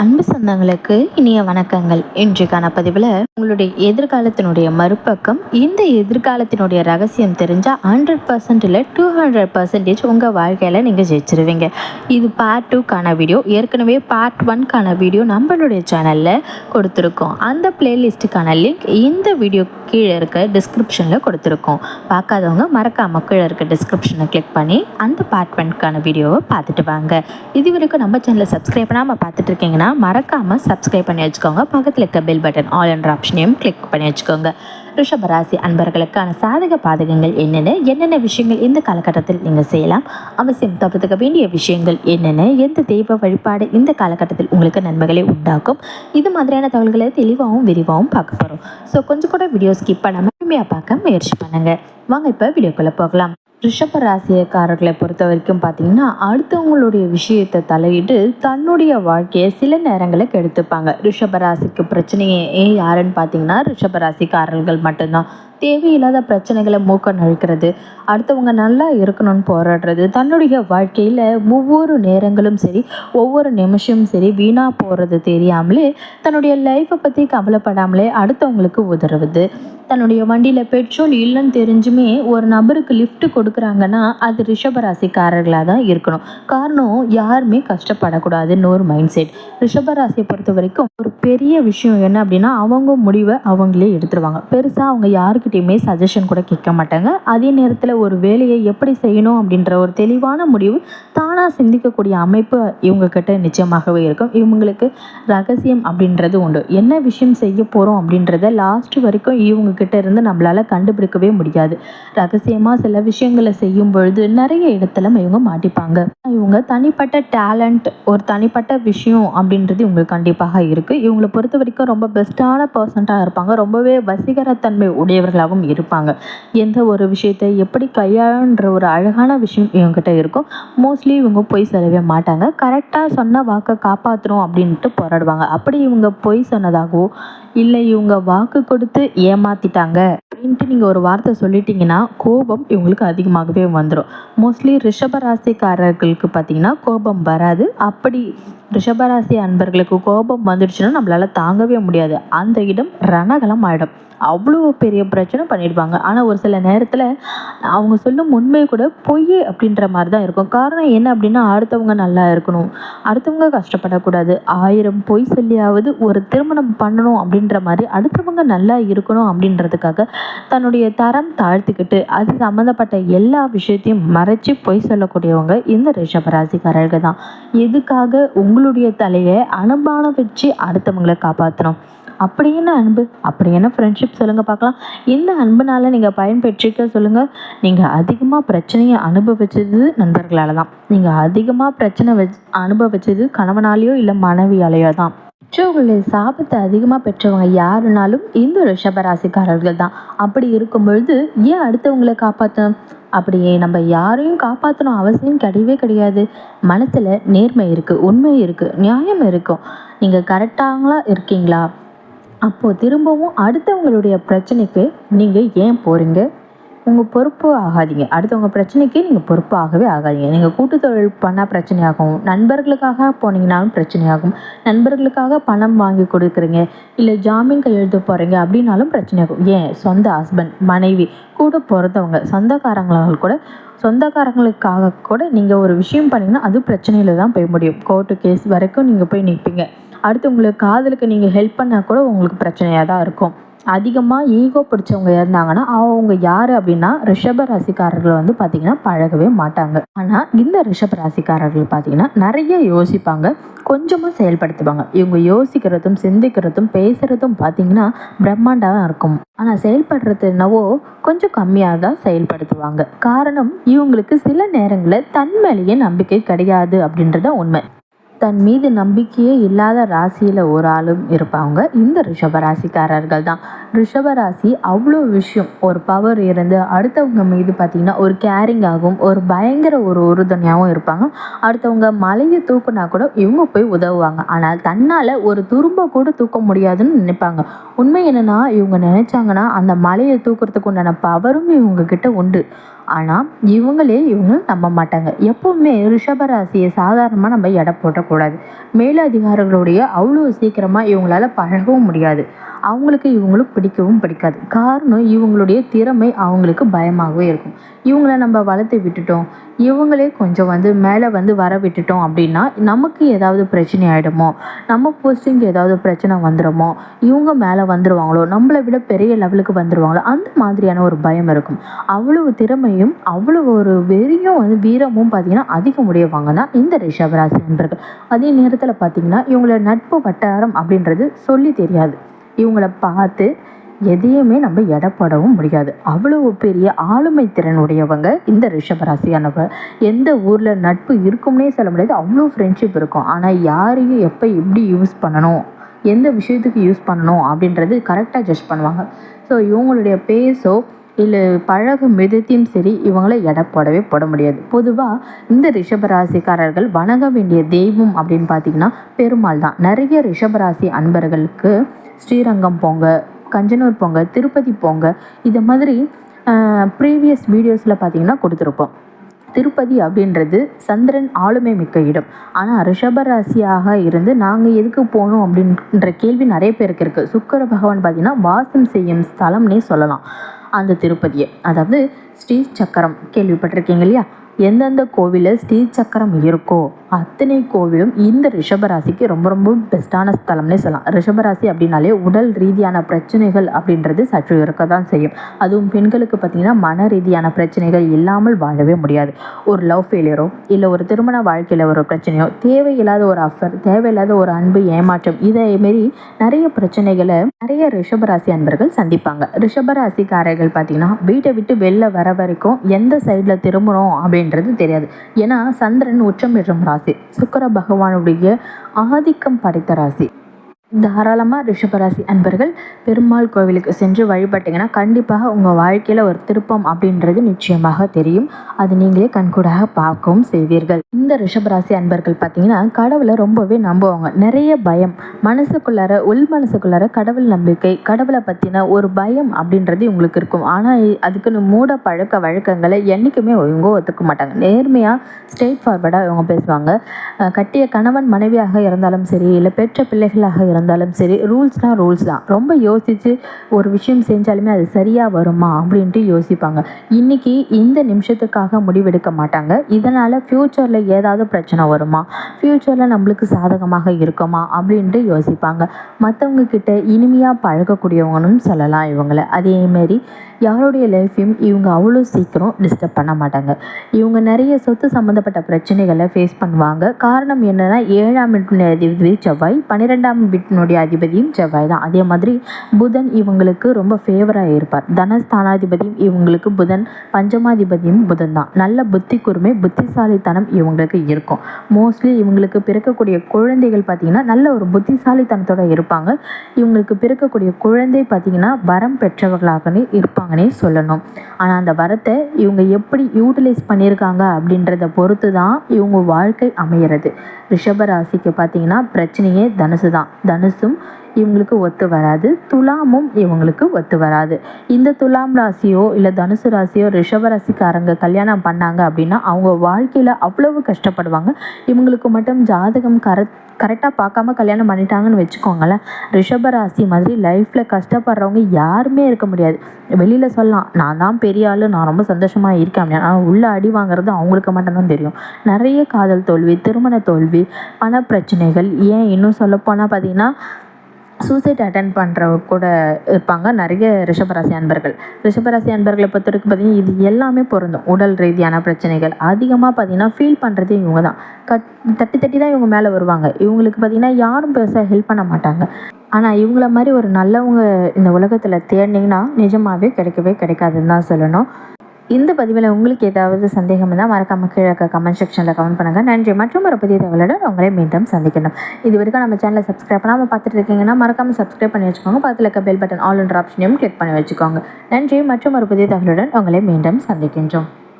அன்பு சொந்தங்களுக்கு இனிய வணக்கங்கள். இன்றைக்கான பதிவில் உங்களுடைய எதிர்காலத்தினுடைய மறுபக்கம் இந்த எதிர்காலத்தினுடைய ரகசியம் தெரிஞ்சால் ஹண்ட்ரட் பர்சன்ட் இல்லை டூ ஹண்ட்ரட் பர்சன்டேஜ் உங்கள் வாழ்க்கையில் நீங்கள் ஜெயிச்சிருவீங்க. இது பார்ட் டூக்கான வீடியோ ஏற்கனவே பார்ட் ஒன்க்கான வீடியோ நம்மளுடைய சேனலில் கொடுத்துருக்கோம். அந்த பிளேலிஸ்ட்டுக்கான லிங்க் இந்த வீடியோ கீழே இருக்க டிஸ்கிரிப்ஷனில் கொடுத்துருக்கோம். பார்க்காதவங்க மறக்காமல் கீழே இருக்க டிஸ்கிரிப்ஷனை கிளிக் பண்ணி அந்த பார்ட் ஒன்க்கான வீடியோவை பார்த்துட்டு வாங்க. இது வரைக்கும் நம்ம சேனலை சப்ஸ்கிரைப் பண்ணாமல் பார்த்துட்டு இருக்கீங்கன்னா மறக்காமல் சப்ஸ்கிரைப் பண்ணி வச்சுக்கோங்க. பக்கத்தில் இருக்க பெல் பட்டன் ஆல் என்ற ஆப்ஷனையும் கிளிக் பண்ணி வச்சுக்கோங்க. ரிஷபராசி அன்பர்களுக்கான சாதக பாதகங்கள் என்னென்ன என்னென்ன விஷயங்கள் இந்த காலகட்டத்தில் நீங்கள் செய்யலாம்? அவசியம் தவிர்த்துக்க வேண்டிய விஷயங்கள் என்னென்ன எந்த தெய்வ வழிபாடு இந்த காலகட்டத்தில் உங்களுக்கு நன்மைகளை உண்டாக்கும்? இது மாதிரியான தகவல்களை தெளிவாகவும் விரிவாகவும் பார்க்க போகிறோம் ஸோ கொஞ்சம் கூட வீடியோ ஸ்கிப் பண்ணாமல் முழுமையாக பார்க்க முயற்சி பண்ணுங்கள் வாங்க இப்போ வீடியோக்குள்ளே போகலாம். ரிஷப ராசியக்காரர்களை பொறுத்த வரைக்கும் பார்த்தீங்கன்னா அடுத்தவங்களுடைய விஷயத்தை தலையிட்டு தன்னுடைய வாழ்க்கையை சில நேரங்களில் கெடுத்துப்பாங்க. ரிஷப ராசிக்கு பிரச்சனையே ஏன் யாருன்னு பார்த்தீங்கன்னா ரிஷப ராசிக்காரர்கள் மட்டும்தான். தேவையில்லாத பிரச்சனைகளை மூக்க நழுக்கிறது அடுத்தவங்க நல்லா இருக்கணும்னு போராடுறது தன்னுடைய வாழ்க்கையில் ஒவ்வொரு நேரங்களும் சரி ஒவ்வொரு நிமிஷமும் சரி வீணாக போகிறது தெரியாமலே தன்னுடைய லைஃப்பை பற்றி கவலைப்படாமலே அடுத்தவங்களுக்கு உதவுது தன்னுடைய வண்டியில் பெட்ரோல் இல்லைன்னு தெரிஞ்சுமே ஒரு நபருக்கு லிஃப்ட் கொடுக்குறாங்கன்னா அது ரிஷபராசிக்காரர்களாக தான் இருக்கணும். காரணம் யாருமே கஷ்டப்படக்கூடாதுன்னு ஒரு மைண்ட் செட் ரிஷபராசியை பொறுத்த வரைக்கும் ஒரு பெரிய விஷயம் என்ன அப்படின்னா அவங்க முடிவை அவங்களே எடுத்துருவாங்க. பெருசாக அவங்க யாருக்கிட்டையுமே சஜஷன் கூட கேட்க மாட்டாங்க. அதே நேரத்தில் ஒரு வேலையை எப்படி செய்யணும் அப்படின்ற ஒரு தெளிவான முடிவு தானாக சிந்திக்கக்கூடிய அமைப்பு இவங்கக்கிட்ட நிச்சயமாகவே இருக்கும். இவங்களுக்கு ரகசியம் அப்படின்றது உண்டு. என்ன விஷயம் செய்ய போகிறோம் அப்படின்றத லாஸ்ட் வரைக்கும் இவங்க கிட்ட இருந்து நம்மளால கண்டுபிடிக்கவே முடியாது. ரகசியமாக சில விஷயங்களை செய்யும் பொழுது நிறைய இடத்துல இவங்க மாட்டிப்பாங்க. இவங்க தனிப்பட்ட டேலண்ட் ஒரு தனிப்பட்ட விஷயம் அப்படின்றது இவங்களுக்கு கண்டிப்பாக இருக்குது இவங்களை பொறுத்த வரைக்கும் ரொம்ப பெஸ்ட்டான பர்சன்ட்டாக இருப்பாங்க. ரொம்பவே வசீகரத்தன்மை உடையவர்களாகவும் இருப்பாங்க. எந்த ஒரு விஷயத்தை எப்படி கையாளுன்ற ஒரு அழகான விஷயம் இவங்ககிட்ட இருக்கும். மோஸ்ட்லி இவங்க பொய் சொல்லவே மாட்டாங்க. கரெக்டாக சொன்ன வாக்கை காப்பாற்றணும் அப்படின்ட்டு போராடுவாங்க. அப்படி இவங்க பொய் சொன்னதாகவோ இல்லை இவங்க வாக்கு கொடுத்து ஏமாத்திட்டாங்க அப்படின்ட்டு நீங்கள் ஒரு வார்த்தை சொல்லிட்டீங்கன்னா கோபம் இவங்களுக்கு அதிகமாகவே வந்துடும் மோஸ்ட்லி ரிஷபராசிக்காரர்களுக்கு பார்த்தீங்கன்னா கோபம் வராது. அப்படி ரிஷபராசி அன்பர்களுக்கு கோபம் வந்துடுச்சுன்னா நம்மளால் தாங்கவே முடியாது. அந்த இடம் ரணகலம் ஆகிடும் அவ்வளோ பெரிய பிரச்சனை பண்ணிடுவாங்க. ஆனால் ஒரு சில நேரத்தில் அவங்க சொல்லும் உண்மை கூட பொய் அப்படின்ற மாதிரி தான் இருக்கும். காரணம் என்ன அப்படின்னா அடுத்தவங்க நல்லா இருக்கணும். அடுத்தவங்க கஷ்டப்படக்கூடாது. ஆயிரம் பொய் சொல்லியாவது ஒரு திருமணம் பண்ணணும் அப்படின்ற மாதிரி அடுத்தவங்க நல்லா இருக்கணும் அப்படின்றதுக்காக தன்னுடைய தரம் தாழ்த்திக்கிட்டு அது சம்மந்தப்பட்ட எல்லா விஷயத்தையும் மறைச்சி பொய் சொல்லக்கூடியவங்க இந்த ரிஷபராசிக்காரர்கள் தான். எதுக்காக உங்களுடைய தலையை அனுபானம் வச்சு அடுத்தவங்களை காப்பாற்றணும் அப்படி என்ன அன்பு? அப்படி என்ன ஃப்ரெண்ட்ஷிப் சொல்லுங்கள் பார்க்கலாம். இந்த அன்புனால் நீங்கள் பயன்பெற்றிக்க சொல்லுங்கள் நீங்கள் அதிகமாக பிரச்சனையை அனுபவிச்சது நண்பர்களால் தான். நீங்கள் அதிகமாக பிரச்சனை வச் அனுபவிச்சது கணவனாலேயோ இல்லை மனைவியாலேயோ தான். பெற்றவர்களுடைய சாபத்தை அதிகமாக பெற்றவங்க யாருனாலும் இந்த ரிஷபராசிக்காரர்கள் தான். அப்படி இருக்கும் பொழுது ஏன் அடுத்தவங்களை காப்பாற்றணும் அப்படியே நம்ம யாரையும் காப்பாற்றணும் அவசியம் கிடையவே கிடையாது. மனசில் நேர்மை இருக்குது உண்மை இருக்குது நியாயம் இருக்கும். நீங்கள் கரெக்டாங்களா இருக்கீங்களா? அப்போது திரும்பவும் அடுத்தவங்களுடைய பிரச்சனைக்கு நீங்கள் ஏன் போகிறீங்க உங்கள் பொறுப்பு ஆகாதீங்க. அடுத்தவங்க பிரச்சனைக்கு நீங்கள் பொறுப்பு ஆகவே ஆகாதீங்க. நீங்கள் கூட்டு தொழில் பண்ணால் பிரச்சனையாகும். நண்பர்களுக்காக போனீங்கனாலும் பிரச்சனையாகும். நண்பர்களுக்காக பணம் வாங்கி கொடுக்குறீங்க. இல்லை ஜாமீன் கையெழுத்து போகிறீங்க அப்படின்னாலும் பிரச்சனையாகும். ஏன்? சொந்த ஹஸ்பண்ட் மனைவி கூட பிறந்தவங்க சொந்தக்காரங்களால் கூட சொந்தக்காரங்களுக்காக கூட நீங்கள் ஒரு விஷயம் பண்ணிங்கன்னா அது பிரச்சனையில் தான் போய் முடியும். கோர்ட்டு கேஸ் வரைக்கும் நீங்கள் போய் நிற்பீங்க அடுத்து உங்களுக்கு காதலுக்கு நீங்கள் ஹெல்ப் பண்ணால் கூட உங்களுக்கு பிரச்சனையாக தான் இருக்கும். அதிகமாக ஈகோ பிடிச்சவங்க இருந்தாங்கன்னா அவங்க யார் அப்படின்னா ரிஷப ராசிக்காரர்கள் வந்து பார்த்திங்கன்னா பழகவே மாட்டாங்க. ஆனால் இந்த ரிஷப ராசிக்காரர்கள் பார்த்திங்கன்னா நிறைய யோசிப்பாங்க. கொஞ்சமாக செயல்படுத்துவாங்க. இவங்க யோசிக்கிறதும் சிந்திக்கிறதும் பேசுகிறதும் பார்த்திங்கன்னா பிரம்மாண்டாக இருக்கும். ஆனால் செயல்படுறது என்னவோ கொஞ்சம் கம்மியாக தான் செயல்படுத்துவாங்க. காரணம் இவங்களுக்கு சில நேரங்களில் தன் மேலேயே நம்பிக்கை கிடையாது அப்படின்றத உண்மை. தன் மீது நம்பிக்கையே இல்லாத ராசியில் ஒரு ஆளும் இருப்பாங்க. இந்த ரிஷபராசிக்காரர்கள் தான். ரிஷபராசி அவ்வளோ விஷயம். ஒரு பவர் இருந்து அடுத்தவங்க மீது பார்த்திங்கன்னா ஒரு கேரிங்காகவும் ஒரு பயங்கர ஒரு உறுதுணையாகவும் இருப்பாங்க. அடுத்தவங்க மலையை தூக்குனா கூட இவங்க போய் உதவுவாங்க. ஆனால் தன்னால் ஒரு துரும்ப கூட தூக்க முடியாதுன்னு நினைப்பாங்க. உண்மை என்னென்னா இவங்க நினச்சாங்கன்னா அந்த மலையை தூக்குறதுக்கு உண்டான பவரும் இவங்கக்கிட்ட உண்டு. ஆனால் இவங்களே இவங்க நம்ப மாட்டாங்க. எப்போவுமே ரிஷபராசியை சாதாரணமாக நம்ம எடை போட்டக்கூடாது மேலதிகாரிகளுடைய அவ்வளோ சீக்கிரமாக இவங்களால பழகவும் முடியாது. அவங்களுக்கு இவங்களும் பிடிக்கவும் பிடிக்காது. காரணம் இவங்களுடைய திறமை அவங்களுக்கு பயமாகவே இருக்கும். இவங்கள நம்ம வளர்த்து விட்டுட்டோம். இவங்களே கொஞ்சம் வந்து மேலே வந்து வர விட்டுட்டோம் அப்படின்னா நமக்கு ஏதாவது பிரச்சனை ஆகிடுமோ நம்ம போஸ்டிங்க்கு ஏதாவது பிரச்சனை வந்துடுமோ? இவங்க மேலே வந்துடுவாங்களோ நம்மளை விட பெரிய லெவலுக்கு வந்துடுவாங்களோ அந்த மாதிரியான ஒரு பயம் இருக்கும். அவ்வளவு திறமையும் அவ்வளோ ஒரு வெறியும் வந்து வீரமும் பார்த்திங்கன்னா அதிகம் உடையவங்க தான் இந்த ரிஷபராசி நண்பர்கள் அதே நேரத்தில் பார்த்திங்கன்னா இவங்களோட நட்பு வட்டாரம் அப்படின்றது சொல்லி தெரியாது. இவங்கள பார்த்து எதையுமே நம்ம எடப்படவும் முடியாது. அவ்வளவு பெரிய ஆளுமை திறன் உடையவங்க இந்த ரிஷபராசியானவர் எந்த ஊரில் நட்பு இருக்கும்னே சொல்ல முடியாது. அவ்வளோ ஃப்ரெண்ட்ஷிப் இருக்கும். ஆனால் யாரையும் எப்போ எப்படி யூஸ் பண்ணணும்? எந்த விஷயத்துக்கு யூஸ் பண்ணணும்? அப்படின்றது கரெக்டாக ஜட்ஜ் பண்ணுவாங்க. ஸோ இவங்களுடைய பேஸோ இல்லை பழகும் விதத்தையும் சரி இவங்கள எடை போடவே போட முடியாது. பொதுவாக இந்த ரிஷபராசிக்காரர்கள் வணங்க வேண்டிய தெய்வம் அப்படின்னு பார்த்தீங்கன்னா பெருமாள் தான். நிறைய ரிஷபராசி அன்பர்களுக்கு ஸ்ரீரங்கம் போங்க கஞ்சனூர் போங்க திருப்பதி போங்க இது மாதிரி ப்ரீவியஸ் வீடியோஸில் பார்த்தீங்கன்னா கொடுத்துருப்போம். திருப்பதி அப்படின்றது சந்திரன் ஆளுமை மிக்க இடம். ஆனால் ரிஷபராசியாக இருந்து நாங்கள் எதுக்கு போகணும் அப்படின்ற கேள்வி நிறைய பேருக்கு இருக்குது சுக்கர பகவான் பார்த்திங்கன்னா வாசம் செய்யும் ஸ்தலம்னே சொல்லலாம். அந்த திருப்பதியை. அதாவது ஸ்ரீ சக்கரம் கேள்விப்பட்டிருக்கீங்க இல்லையா? எந்தெந்த கோவிலில் ஸ்ரீ சக்கரம் இருக்கோ அத்தனை கோவிலும் இந்த ரிஷபராசிக்கு ரொம்ப ரொம்ப பெஸ்ட்டான ஸ்தலம்னே சொல்லலாம். ரிஷபராசி அப்படின்னாலே உடல் ரீதியான பிரச்சனைகள் அப்படின்றது சற்று இருக்க தான் செய்யும். அதுவும் பெண்களுக்கு பார்த்திங்கன்னா மன ரீதியான பிரச்சனைகள் இல்லாமல் வாழவே முடியாது. ஒரு லவ் ஃபெயிலியரோ இல்லை ஒரு திருமண வாழ்க்கையில் ஒரு பிரச்சனையோ தேவையில்லாத ஒரு அஃபர் தேவையில்லாத ஒரு அன்பு ஏமாற்றம் இதே மாரி நிறைய பிரச்சனைகளை நிறைய ரிஷபராசி அன்பர்கள் சந்திப்பாங்க. ரிஷபராசிக்காரர்கள் பார்த்திங்கன்னா வீட்டை விட்டு வெளில வர வரைக்கும் எந்த சைடில் திரும்புகிறோம் அப்படின்றது தெரியாது. ஏன்னா சந்திரன் உச்சம் பெறும் ராசி ராசி. சுக்கர பகவானுடைய ஆதிக்கம் படைத்த ராசி. தாராளமாக ரிஷபராசி அன்பர்கள் பெருமாள் கோவிலுக்கு சென்று வழிபட்டிங்கன்னா கண்டிப்பாக உங்கள் வாழ்க்கையில் ஒரு திருப்பம் அப்படின்றது நிச்சயமாக தெரியும். அது நீங்களே கண்கூடாக பார்க்கவும் செய்வீர்கள். இந்த ரிஷபராசி அன்பர்கள் பார்த்தீங்கன்னா கடவுளை ரொம்பவே நம்புவாங்க. நிறைய பயம். மனசுக்குள்ளார உள் மனசுக்குள்ளார கடவுள் நம்பிக்கை கடவுளை பற்றின ஒரு பயம் அப்படின்றது உங்களுக்கு இருக்கும். ஆனால் அதுக்குன்னு மூட பழக்க வழக்கங்களை என்றைக்குமே இவங்க ஒத்துக்க மாட்டாங்க. நேர்மையாக ஸ்ட்ரெயிட் ஃபார்வர்டாக இவங்க பேசுவாங்க. கட்டிய கணவன் மனைவியாக இருந்தாலும் சரி இல்லை பெற்ற பிள்ளைகளாக இருந்தாலும் இருந்தாலும் சரி ரூல்ஸ்னால் ரூல்ஸ் தான். ரொம்ப யோசித்து ஒரு விஷயம் செஞ்சாலுமே அது சரியாக வருமா அப்படின்ட்டு யோசிப்பாங்க. இன்றைக்கி இந்த நிமிஷத்துக்காக முடிவெடுக்க மாட்டாங்க. இதனால் ஃப்யூச்சரில் ஏதாவது பிரச்சனை வருமா? ஃப்யூச்சரில் நம்மளுக்கு சாதகமாக இருக்குமா? அப்படின்ட்டு யோசிப்பாங்க. மற்றவங்க கிட்ட இனிமையாக பழகக்கூடியவங்கன்னு சொல்லலாம் இவங்களை. அதேமாரி யாருடைய லைஃப்பையும் இவங்க அவ்வளோ சீக்கிரம் டிஸ்டர்ப் பண்ண மாட்டாங்க. இவங்க நிறைய சொத்து சம்மந்தப்பட்ட பிரச்சனைகளை ஃபேஸ் பண்ணுவாங்க. காரணம் என்னென்னா ஏழாம் வீட்டு செவ்வாய் பன்னிரெண்டாம் வீட்டினுடைய அதிபதியும் செவ்வாய் தான். அதே மாதிரி புதன் இவங்களுக்கு ரொம்ப ஃபேவராக இருப்பார். தனஸ்தானாதிபதியும் இவங்களுக்கு புதன் பஞ்சமாதிபதியும் புதன் தான். நல்ல புத்தி கூர்மை புத்திசாலித்தனம் இவங்களுக்கு இருக்கும். மோஸ்ட்லி இவங்களுக்கு பிறக்கக்கூடிய குழந்தைகள் பார்த்திங்கன்னா நல்ல ஒரு புத்திசாலித்தனத்தோடு இருப்பாங்க. இவங்களுக்கு பிறக்கக்கூடிய குழந்தை பார்த்திங்கன்னா வரம் பெற்றவர்களாகவே இருப்பாங்கன்னே சொல்லணும். ஆனால் அந்த வரத்தை இவங்க எப்படி யூட்டிலைஸ் பண்ணியிருக்காங்க அப்படின்றத பொறுத்து தான் இவங்க வாழ்க்கை அமையிறது. ரிஷப ராசிக்கு பார்த்தீங்கன்னா பிரச்சனையே தனுசு தான். தனுசும் இவங்களுக்கு ஒத்து வராது துலாமும் இவங்களுக்கு ஒத்து வராது. இந்த துலாம் ராசியோ இல்லை தனுசு ராசியோ ரிஷப ராசிக்காரங்க கல்யாணம் பண்ணாங்க அப்படின்னா அவங்க வாழ்க்கையில் அவ்வளவு கஷ்டப்படுவாங்க. இவங்களுக்கு மட்டும் ஜாதகம் கரெக்ட் கரெக்டாக பார்க்காம கல்யாணம் பண்ணிட்டாங்கன்னு வச்சுக்கோங்களேன். ரிஷபராசி மாதிரி லைஃப்பில் கஷ்டப்படுறவங்க யாருமே இருக்க முடியாது. வெளியில் சொல்லலாம் நான் தான் பெரிய ஆள் நான் ரொம்ப சந்தோஷமாக இருக்கேன் ஆனால் உள்ள அடி வாங்குறது அவங்களுக்கு மட்டும்தான் தெரியும். நிறைய காதல் தோல்வி திருமண தோல்வி பண பிரச்சனைகள் ஏன் இன்னும் சொல்லப்போனால் பார்த்தீங்கன்னா சூசைட் அட்டன் பண்ணுறவங்க கூட இருப்பாங்க. நிறைய ரிஷபராசி அன்பர்கள். ரிஷபராசி அன்பர்களை பொறுத்த வரைக்கும் பார்த்திங்கன்னா இது எல்லாமே பொருந்தும். உடல் ரீதியான பிரச்சனைகள். அதிகமாக பார்த்திங்கன்னா ஃபீல் பண்ணுறதே இவங்க தான் கட் தட்டி தட்டி தான் இவங்க மேலே வருவாங்க. இவங்களுக்கு பார்த்திங்கன்னா யாரும் பெருசாக ஹெல்ப் பண்ண மாட்டாங்க. ஆனால் இவங்கள மாதிரி ஒரு நல்லவங்க இந்த உலகத்தில் தேடினீங்கன்னா நிஜமாகவே கிடைக்கவே கிடைக்காதுன்னு தான் சொல்லணும். இந்த பதிவில் உங்களுக்கு ஏதாவது சந்தேகம் இருந்தால் மறக்காம கீழே கமெண்ட் செக்ஷனில் கமெண்ட் பண்ணுங்கள் நன்றி. மற்றும் ஒரு புதிய தகவலுடன் உங்களை மீண்டும் சந்திக்கணும். இது வரைக்கும் நம்ம சேனலை சப்ஸ்கிரைப் பண்ணாமல் பார்த்துட்டு இருக்கீங்கன்னா மறக்காமல் சப்ஸ்கிரைப் பண்ணி வச்சுக்கோங்க. பக்கத்தில் இருக்க பெல் பட்டன் ஆல் என்ற ஆப்ஷனையும் கிளிக் பண்ணி வச்சுக்கோங்க. நன்றி. மற்றும் ஒரு புதிய தகவலுடன் உங்களை மீண்டும் சந்திக்கின்றோம்.